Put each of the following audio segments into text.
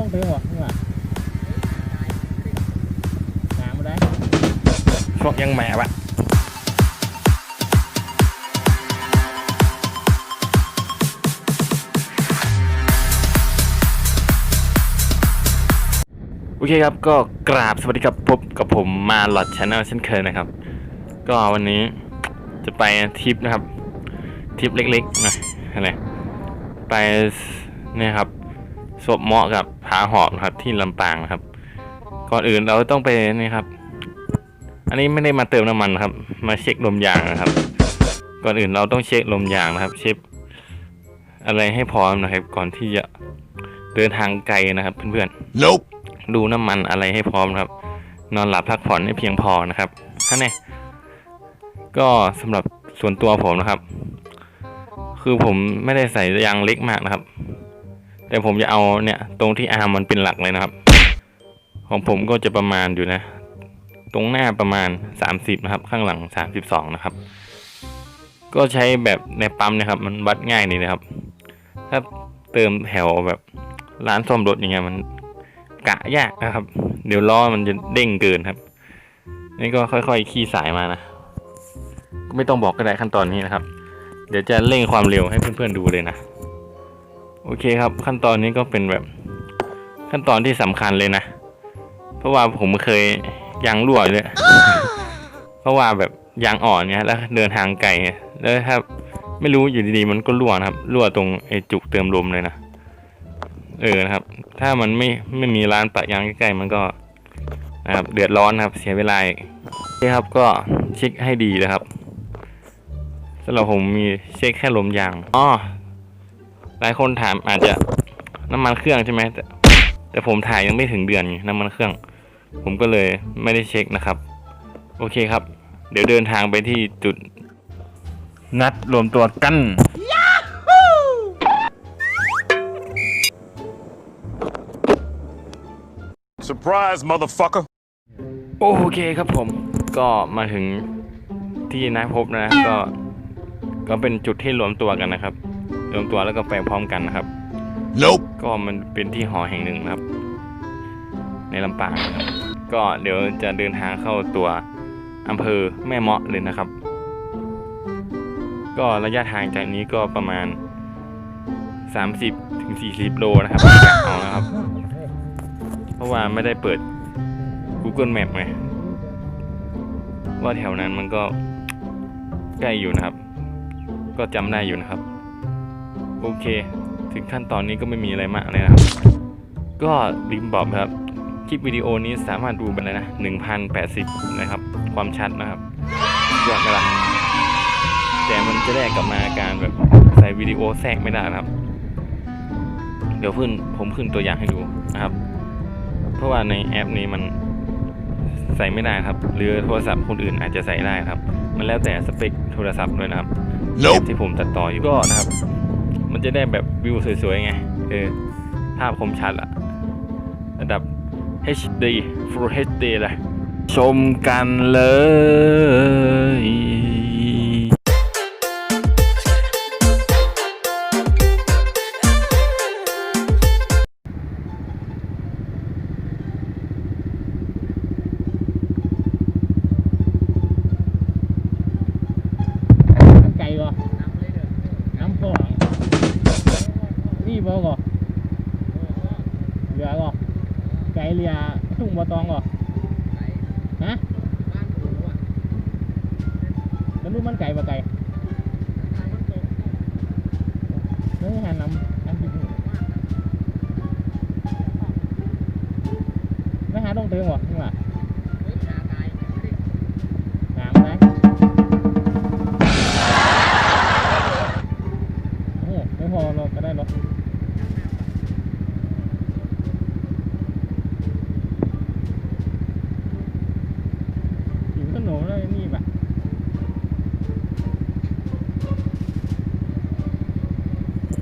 ต้องเติมวะนี่ว่ะหามาได้พวกยังแหม่วะโอเคครับ ก็กราบสวัสดีครับพบกับผมมาหลอดชาแนลเช่นเคยนะครับ ก็วันนี้จะไปทริปนะครับทริปเล็กๆนะอะไรไปเนี่ยครับ สวบเหมาะกับผาหอกนะครับที่ลำปางนะครับ ก่อนอื่นเราต้องไปนี่ครับ อันนี้ไม่ได้มาเติมน้ำมันนะครับ มาเช็คลมยางนะครับ ก่อนอื่นเราต้องเช็คลมยางนะครับ เช็คอะไรให้พร้อมนะครับ ก่อนที่จะเดินทางไกลนะครับเพื่อน Nope. ๆดูน้ำมันอะไรให้พร้อมนะครับ นอนหลับพักผ่อนให้เพียงพอนะครับท่านเนี่ยก็สำหรับส่วนตัวผมนะครับ คือผมไม่ได้ใส่ยางเล็กมากนะครับ แต่ผมจะเอาเนี่ย ตรงที่อาร์มมันเป็นหลักเลยนะครับ ของผมก็จะประมาณอยู่นะ ตรงหน้าประมาณ 30 นะครับ ข้างหลัง 32 นะครับ ก็ใช้แบบในปั๊มนะครับ มันวัดง่ายดีนะครับ ถ้าเติมแถวแบบร้านซ่อมรถอย่างเงี้ยมันกะยากนะครับ เดี๋ยวล้อมันจะเด้งเกินครับ นี่ก็ค่อยๆขี้สายมานะก็ไม่ต้องบอกก็ได้ขั้นตอนนี้นะครับ เดี๋ยวจะเร่งความเร็วให้เพื่อนๆดูเลยนะ โอเคครับ ขั้นตอนนี้ก็เป็นแบบขั้นตอนที่สำคัญเลยนะ เพราะว่าผมเคยยางรั่วเลยเพราะว่าแบบยางอ่อนเนี่ยแล้วเดินทางไกลแล้วถ้าไม่รู้อยู่ดีๆมันก็รั่วนะครับ รั่วตรงไอ้จุกเติมลมเลยนะเออนะครับ ถ้ามันไม่ไม่มีร้านปะยางใกล้ๆมันก็นะครับเดือดร้อนครับ เสียเวลาอีกโอเคครับก็เช็คให้ดีนะครับสำหรับผมมีเช็คแค่ลมยางอ๋อ หลายคนถามอาจจะน้ำมันเครื่องใช่ไหมแต่แต่ผมถ่ายยังไม่ถึงเดือนไงน้ำมันเครื่อง ผมก็เลยไม่ได้เช็คนะครับ โอเคครับ เดี๋ยวเดินทางไปที่จุด นัดรวมตัวกัน Surprise, motherfucker. โอเคครับผมก็มาถึงที่นัดพบนะก็ ก็เป็นจุดที่รวมตัวกันนะครับ รวมตัวแล้วก็ไปพร้อมกันนะครับ Nope. ก็มันเป็นที่หอแห่งหนึ่งนะครับ ในลำปางนะครับก็เดี๋ยวจะเดินทางเข้าตัวอำเภอแม่เมาะเลยนะครับ ก็ระยะทางจากนี้ก็ประมาณ 30ถึง40 โลนะครับเอานะครับ เพราะว่าไม่ได้เปิด Google Map ไงว่าแถวนั้นมันก็ใกล้อยู่นะครับ ก็จำได้อยู่นะครับ โอเค ถึงขั้นตอนนี้ก็ไม่มีอะไรมากเลยนะครับ ก็ลืมบอกนะครับ คลิปวิดีโอนี้สามารถดูไปเลยนะ 1080นะครับ ความชัดนะครับยอดไหมล่ะแต่มันจะได้กลับมาการแบบใส่วิดีโอแทรกไม่ได้นะครับ เดี๋ยวขึ้นผมขึ้นตัวอย่างให้ดูนะครับ เพราะว่าในแอปนี้มันใส่ไม่ได้ครับ หรือโทรศัพท์คนอื่นอาจจะใส่ได้ครับ มันแล้วแต่สเปคโทรศัพท์ด้วยนะครับ Nope. ที่ผมตัดต่ออยู่ก็นะครับ มันจะได้แบบวิวสวยๆไงเออภาพคมชัดอะระดับ HD Full HD เลยชมกันเลย นี่บ่ก่อเหลือก่อไก่เรียทุ่งบ่ตองก่อฮะแล้วรู้มันไก่บ่ไก่เฮ้ยหาน้ำน้ำพริกนี่ไม่หาต้องเติมบ่นี่ว่ะ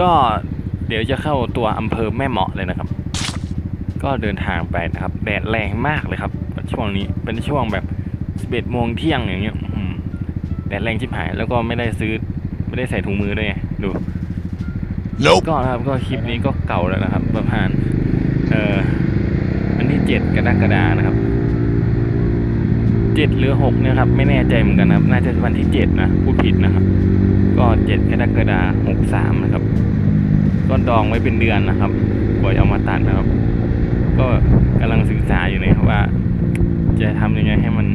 ก็เดี๋ยวจะเข้าตัวอำเภอแม่เมาะเลยนะครับ ก็เดินทางไปนะครับแดดแรงมากเลยครับ ช่วงนี้เป็นช่วงแบบ 11โมงเที่ยงอย่างเงี้ยอื้อหือแดดแรงชิบหาย แล้วก็ไม่ได้ซื้อไม่ได้ใส่ถุงมือด้วยไงดู Nope. ก็นะครับก็คลิปนี้ก็เก่าแล้วนะครับ ประมาณเอ่อวันที่เจ็ดกรกฎานะครับเจ็ดหรือหกเนี่ยครับ ไม่แน่ใจเหมือนกันนะครับ น่าจะวันที่เจ็ดนะพูดผิดนะครับ ก็เจ็ดกรกฎาหกสามนะครับ ก็ดองไว้เป็นเดือนนะครับกว่าจะเอามาตัดนะครับ ก็กำลังศึกษาอยู่นะครับว่า จะทำยังไงให้มัน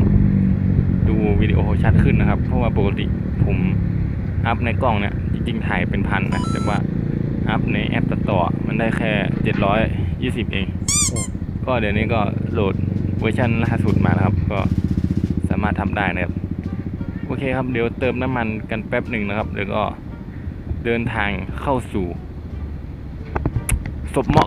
ดูวิดีโอชัดขึ้นนะครับ เพราะว่าปกติผมอัพในกล้องเนี่ยจริงๆถ่ายเป็นพันนะแต่ว่าอัพในแอปตัดต่อมันได้แค่เจ็ดร้อยยี่สิบเอง ก็เดี๋ยวนี้ก็โหลดเวอร์ชันล่าสุดมาครับ ก็สามารถทำได้นะครับโอเคครับ เดี๋ยวเติมน้ำมันกันแป๊บหนึ่งนะครับเดี๋ยวก็เดินทางเข้าสู่ ศพเหมา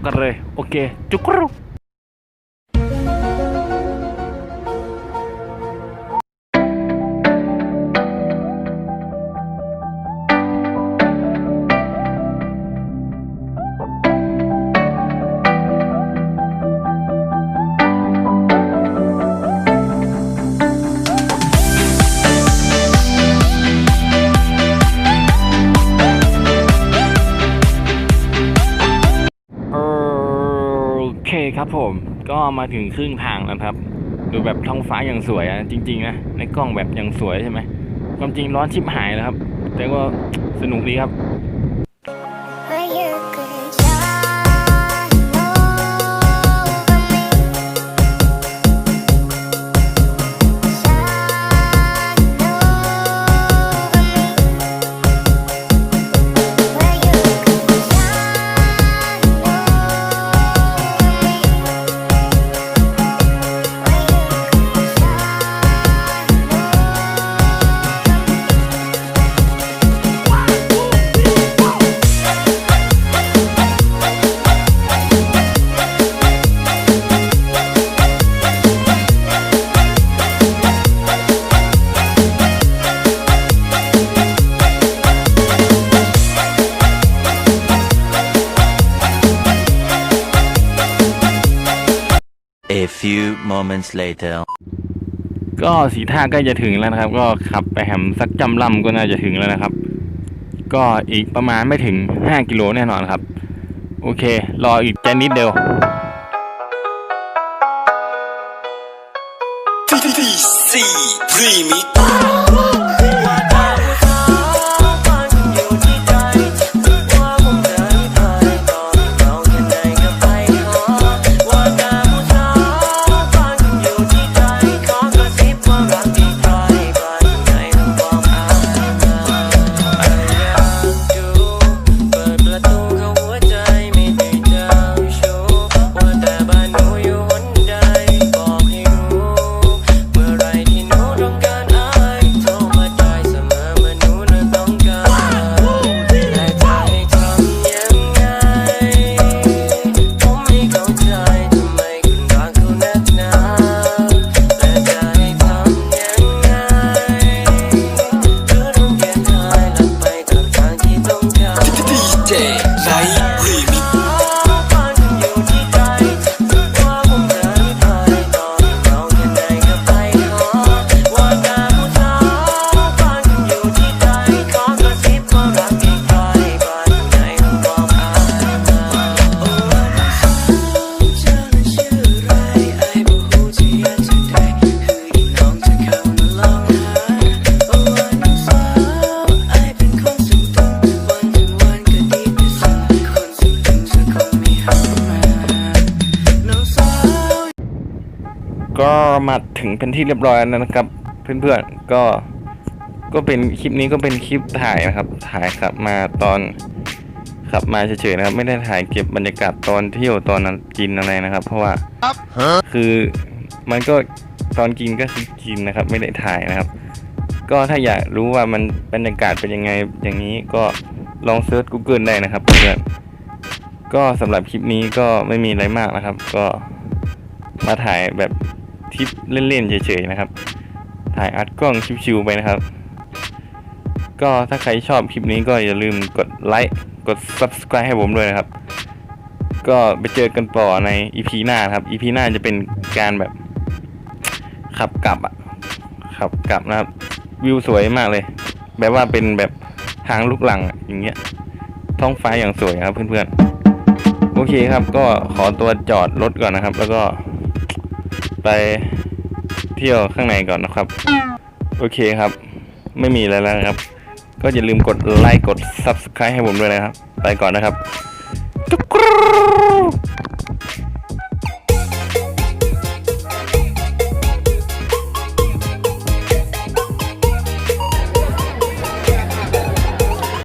ครับผมก็มาถึงครึ่งทางแล้วครับ ดูแบบท้องฟ้าอย่างสวยอะจริงๆนะในกล้องแบบอย่างสวยใช่ไหมความจริงร้อนชิบหายแล้วครับ แต่ว่าสนุกดีครับ few moments later. ก็สีท่าใกล้จะถึงแล้วนะครับ ก็ขับไปแหมสักจำลำก็น่าจะถึงแล้วนะครับ ก็อีกประมาณไม่ถึง 5 กิโลแน่นอนครับ โอเค รออีกแค่นิดเดียว TTC Remix มาถึงเป็นที่เรียบร้อยแล้วนะครับ เพื่อนๆก็ก็เป็นคลิปนี้ก็เป็นคลิปถ่ายนะครับ ถ่ายขับมาตอนขับมาเฉยๆนะครับ ไม่ได้ถ่ายเก็บบรรยากาศตอนเที่ยวตอนนั้นกินอะไรนะครับ เพราะว่าคือมันก็ตอนกินก็คือกินนะครับ ไม่ได้ถ่ายนะครับ ก็ถ้าอยากรู้ว่ามันบรรยากาศเป็นยังไงอย่างนี้ก็ลองเซิร์ช Google ได้นะครับเพื่อนก็สำหรับคลิปนี้ก็ไม่มีอะไรมากนะครับ ก็มาถ่ายแบบ ทริปเล่นๆเฉยๆนะครับ ถ่ายอัดกล้องชิวๆไปนะครับ ก็ถ้าใครชอบคลิปนี้ก็อย่าลืมกดไลค์กด subscribe ให้ผมด้วยนะครับ ก็ไปเจอกันต่อใน EP หน้าครับ EP หน้าจะเป็นการแบบขับกลับอะขับกลับนะครับ วิวสวยมากเลย แบบว่าเป็นแบบทางลูกหลังอย่างเงี้ย ท้องฟ้าอย่างสวยครับเพื่อนๆ โอเคครับก็ขอตัวจอดรถก่อนนะครับ แล้วก็ ไปเที่ยวข้างในก่อนนะครับ โอเคครับ ไม่มีอะไรแล้วนะครับ ก็อย่าลืมกดไลค์กด Subscribe ให้ผมด้วยนะครับ ไปก่อนนะครับจุ๊ก